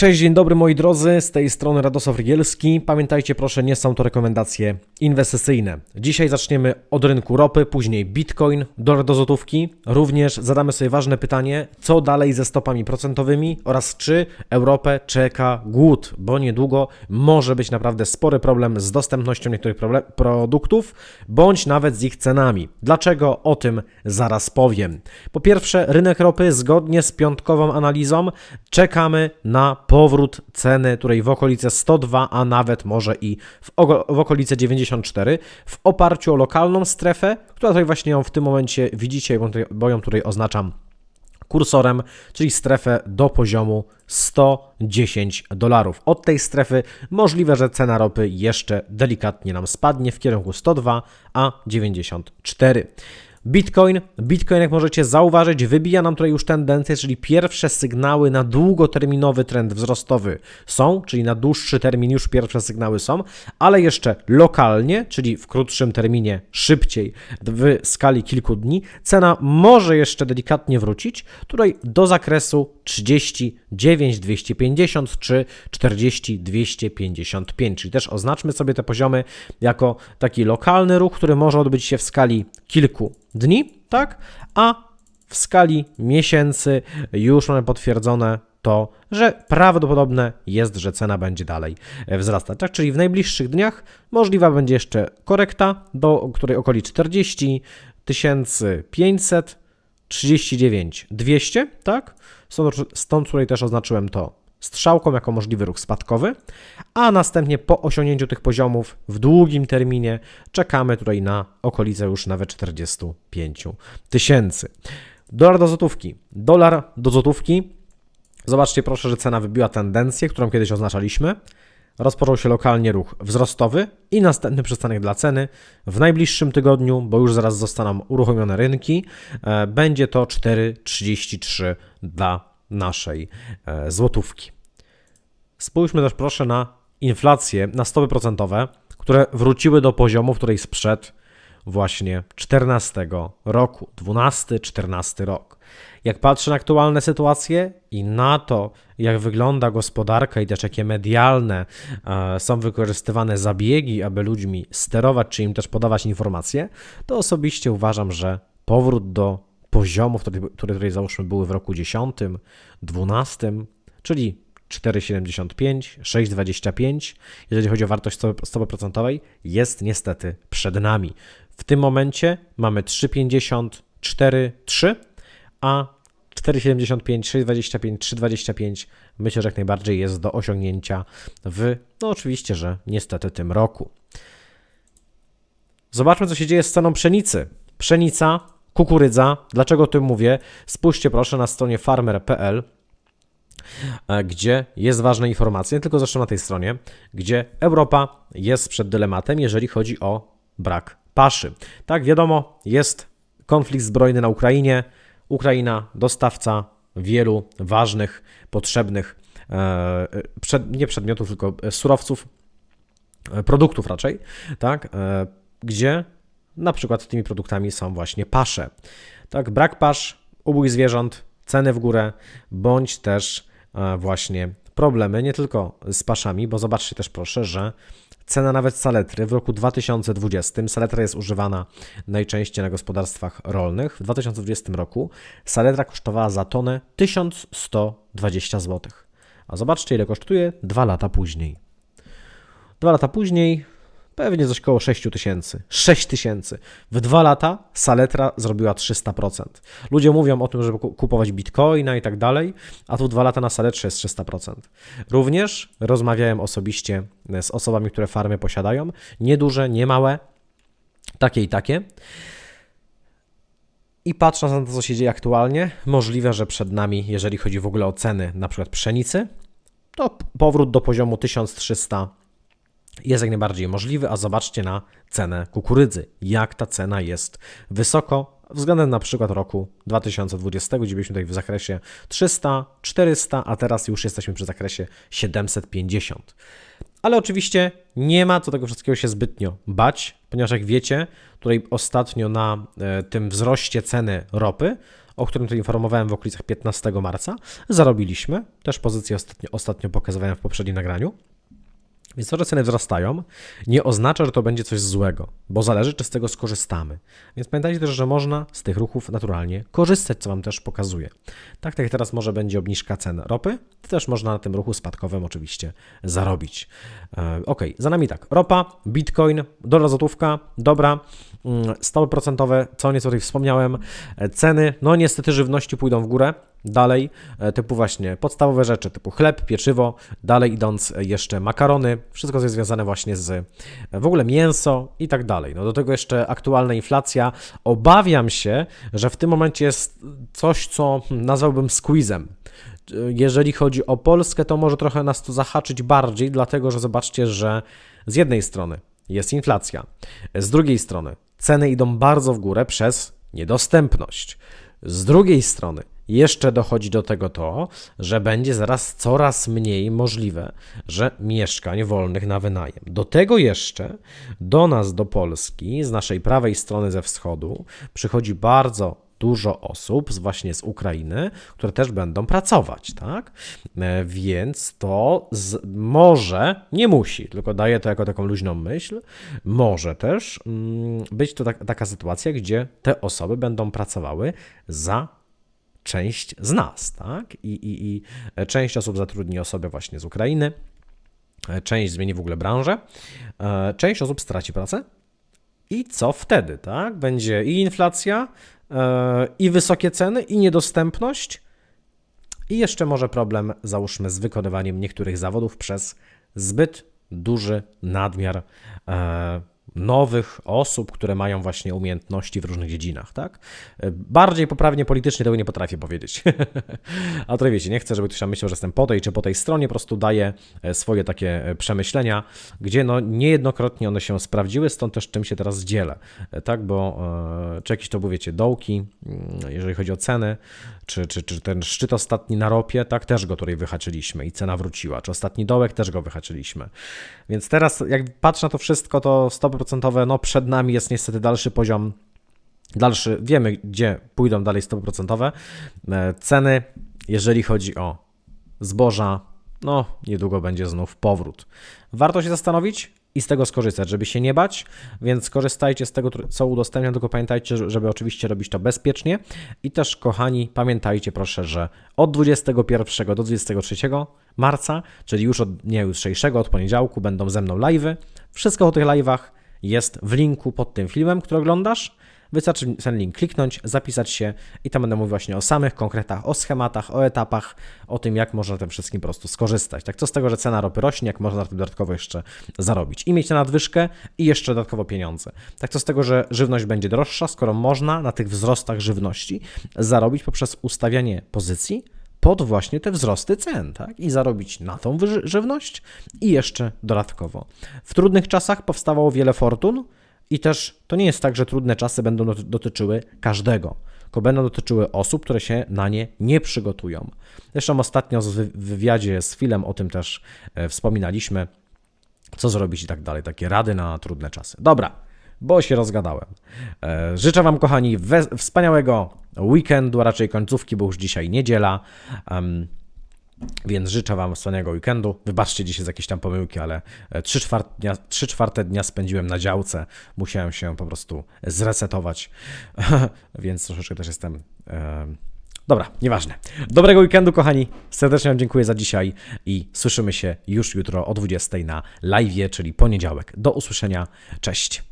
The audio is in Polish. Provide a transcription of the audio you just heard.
Cześć, dzień dobry moi drodzy, z tej strony Radosław Rygielski. Pamiętajcie proszę, nie są to rekomendacje inwestycyjne. Dzisiaj zaczniemy od rynku ropy, później Bitcoin, dolar do złotówki. Również zadamy sobie ważne pytanie, co dalej ze stopami procentowymi oraz czy Europę czeka głód, bo niedługo może być naprawdę spory problem z dostępnością niektórych produktów, bądź nawet z ich cenami. Dlaczego? O tym zaraz powiem. Po pierwsze, rynek ropy zgodnie z piątkową analizą czekamy na powrót ceny, której w okolice 102, a nawet może i w, w okolice 94, w oparciu o lokalną strefę, która tutaj właśnie ją w tym momencie widzicie, bo, bo ją tutaj oznaczam kursorem, czyli strefę do poziomu 110 dolarów. Od tej strefy możliwe, że cena ropy jeszcze delikatnie nam spadnie w kierunku 102 a 94. Bitcoin. Bitcoin, jak możecie zauważyć, wybija nam tutaj już tendencję, czyli pierwsze sygnały na długoterminowy trend wzrostowy są, czyli na dłuższy termin już pierwsze sygnały są, ale jeszcze lokalnie, czyli w krótszym terminie szybciej, w skali kilku dni, cena może jeszcze delikatnie wrócić, tutaj do zakresu 39 250 czy 40 255, czyli też oznaczmy sobie te poziomy jako taki lokalny ruch, który może odbyć się w skali kilku dni, tak? A w skali miesięcy już mamy potwierdzone to, że prawdopodobne jest, że cena będzie dalej wzrastać. Tak, czyli w najbliższych dniach możliwa będzie jeszcze korekta, do której okoli 40 500, 39 200, tak? Stąd, stąd tutaj też oznaczyłem to strzałką jako możliwy ruch spadkowy, a następnie po osiągnięciu tych poziomów w długim terminie czekamy tutaj na okolice już nawet 45 tysięcy. Dolar do złotówki. Dolar do złotówki. Zobaczcie proszę, że cena wybiła tendencję, którą kiedyś oznaczaliśmy. Rozpoczął się lokalnie ruch wzrostowy i następny przystanek dla ceny w najbliższym tygodniu, bo już zaraz zostaną uruchomione rynki, e, będzie to 4,33 dla naszej e, złotówki. Spójrzmy też proszę na inflację, na stopy procentowe, które wróciły do poziomu, której sprzed właśnie 14 roku, 12-14 rok. Jak patrzę na aktualne sytuacje i na to, jak wygląda gospodarka i też jakie medialne e, są wykorzystywane zabiegi, aby ludźmi sterować, czy im też podawać informacje, to osobiście uważam, że powrót do poziomów, które, które tutaj załóżmy były w roku 10, 12, czyli 4,75, 6,25, jeżeli chodzi o wartość stopy, procentowej, jest niestety przed nami. W tym momencie mamy 3,50, 4,3, a 4,75, 6,25, 3,25 myślę, że jak najbardziej jest do osiągnięcia w, no oczywiście, że niestety tym roku. Zobaczmy, co się dzieje z ceną pszenicy. Pszenica, kukurydza. Dlaczego o tym mówię? Spójrzcie proszę na stronie farmer.pl, gdzie jest ważna informacja, nie tylko zresztą na tej stronie, gdzie Europa jest przed dylematem, jeżeli chodzi o brak paszy. Tak, wiadomo, jest konflikt zbrojny na Ukrainie. Ukraina, dostawca wielu ważnych, potrzebnych, e, przed, nie przedmiotów, tylko surowców, e, produktów raczej, tak, e, gdzie na przykład tymi produktami są właśnie pasze. Tak, brak pasz, ubój zwierząt, ceny w górę, bądź też e, właśnie problemy nie tylko z paszami, bo zobaczcie też proszę, że cena nawet saletry w roku 2020, saletra jest używana najczęściej na gospodarstwach rolnych, w 2020 roku saletra kosztowała za tonę 1120 zł. A zobaczcie ile kosztuje dwa lata później. Dwa lata później pewnie coś koło 6 tysięcy. 6 tysięcy. W dwa lata Saletra zrobiła 300%. Ludzie mówią o tym, żeby ku- kupować bitcoina i tak dalej, a tu dwa lata na Saletrze jest 300%. Również rozmawiałem osobiście z osobami, które farmy posiadają. Nieduże, niemałe, takie i takie. I patrząc na to, co się dzieje aktualnie, możliwe, że przed nami, jeżeli chodzi w ogóle o ceny na przykład pszenicy, to powrót do poziomu 1300 jest jak najbardziej możliwy, a zobaczcie na cenę kukurydzy, jak ta cena jest wysoko względem na przykład roku 2020, gdzie byliśmy tutaj w zakresie 300, 400, a teraz już jesteśmy przy zakresie 750. Ale oczywiście nie ma co tego wszystkiego się zbytnio bać, ponieważ jak wiecie, tutaj ostatnio na e, tym wzroście ceny ropy o którym tu informowałem w okolicach 15 marca, zarobiliśmy. Też pozycję ostatnio, ostatnio pokazywałem w poprzednim nagraniu. Więc to, że ceny wzrastają, nie oznacza, że to będzie coś złego, bo zależy, czy z tego skorzystamy. Więc pamiętajcie też, że można z tych ruchów naturalnie korzystać, co Wam też pokazuję. Tak, tak jak teraz może będzie obniżka cen ropy, to też można na tym ruchu spadkowym oczywiście zarobić. E, ok, za nami tak, ropa, bitcoin, dolar złotówka, dobra, mm, stopy procentowe, co nieco tutaj wspomniałem, e, ceny, no niestety żywności pójdą w górę, Dalej, e, typu właśnie podstawowe rzeczy, typu chleb, pieczywo, dalej idąc e, jeszcze makarony, wszystko co jest związane właśnie z e, w ogóle mięso i tak dalej. No do tego jeszcze aktualna inflacja. Obawiam się, że w tym momencie jest coś, co nazwałbym squeezem. Jeżeli chodzi o Polskę, to może trochę nas to zahaczyć bardziej, dlatego że zobaczcie, że z jednej strony jest inflacja, z drugiej strony ceny idą bardzo w górę przez niedostępność. Z drugiej strony jeszcze dochodzi do tego to, że będzie zaraz coraz mniej możliwe, że mieszkań wolnych na wynajem. Do tego jeszcze do nas, do Polski, z naszej prawej strony ze wschodu, przychodzi bardzo dużo osób właśnie z Ukrainy, które też będą pracować, tak? E, więc to z, może, nie musi, tylko daję to jako taką luźną myśl, może też mm, być to tak, taka sytuacja, gdzie te osoby będą pracowały za część z nas, tak? I, i, i część osób zatrudni osobę właśnie z Ukrainy, część zmieni w ogóle branżę, e, część osób straci pracę. I co wtedy, tak? Będzie i inflacja, e, i wysokie ceny, i niedostępność, i jeszcze może problem, załóżmy, z wykonywaniem niektórych zawodów przez zbyt duży nadmiar e, nowych osób, które mają właśnie umiejętności w różnych dziedzinach, tak? Bardziej poprawnie politycznie tego nie potrafię powiedzieć. A to wiecie, nie chcę, żeby ktoś myślał, że jestem po tej czy po tej stronie, po prostu daję e, swoje takie e, przemyślenia, gdzie no niejednokrotnie one się sprawdziły, stąd też czym się teraz dzielę, e, tak? Bo czy jakieś to były, wiecie, dołki, mm, jeżeli chodzi o ceny, czy, czy, czy ten szczyt ostatni na ropie, tak, też go tutaj wyhaczyliśmy i cena wróciła, czy ostatni dołek też go wyhaczyliśmy. Więc teraz jak patrzę na to wszystko, to stopy procentowe, no przed nami jest niestety dalszy poziom, dalszy, wiemy gdzie pójdą dalej stopy procentowe. Ceny, jeżeli chodzi o zboża, no niedługo będzie znów powrót. Warto się zastanowić, i z tego skorzystać, żeby się nie bać, więc korzystajcie z tego, co udostępniam, tylko pamiętajcie, żeby oczywiście robić to bezpiecznie i też, kochani, pamiętajcie proszę, że od 21 do 23 marca, czyli już od dnia jutrzejszego, od poniedziałku będą ze mną live'y. Wszystko o tych live'ach jest w linku pod tym filmem, który oglądasz. Wystarczy ten link kliknąć, zapisać się i tam będę mówił właśnie o samych konkretach, o schematach, o etapach, o tym, jak można na tym wszystkim po prostu skorzystać. Tak, co z tego, że cena ropy rośnie, jak można na tym dodatkowo jeszcze zarobić i mieć na nadwyżkę i jeszcze dodatkowo pieniądze. Tak, co z tego, że żywność będzie droższa, skoro można na tych wzrostach żywności zarobić poprzez ustawianie pozycji, pod właśnie te wzrosty cen, tak? I zarobić na tą żywność i jeszcze dodatkowo. W trudnych czasach powstawało wiele fortun, i też to nie jest tak, że trudne czasy będą dotyczyły każdego, tylko będą dotyczyły osób, które się na nie nie przygotują. Zresztą ostatnio w wywiadzie z Filem o tym też e, wspominaliśmy, co zrobić i tak dalej, takie rady na trudne czasy. Dobra, bo się rozgadałem. E, życzę Wam, kochani, wspaniałego weekendu, a raczej końcówki, bo już dzisiaj niedziela. Więc życzę Wam wspaniałego weekendu. Wybaczcie dzisiaj z jakieś tam pomyłki, ale 3 czwarte, dnia, 3 czwarte dnia spędziłem na działce. Musiałem się po prostu zresetować, więc troszeczkę też jestem. E... Dobra, nieważne. Dobrego weekendu, kochani. Serdecznie Wam dziękuję za dzisiaj i słyszymy się już jutro o 20 na live, czyli poniedziałek. Do usłyszenia. Cześć.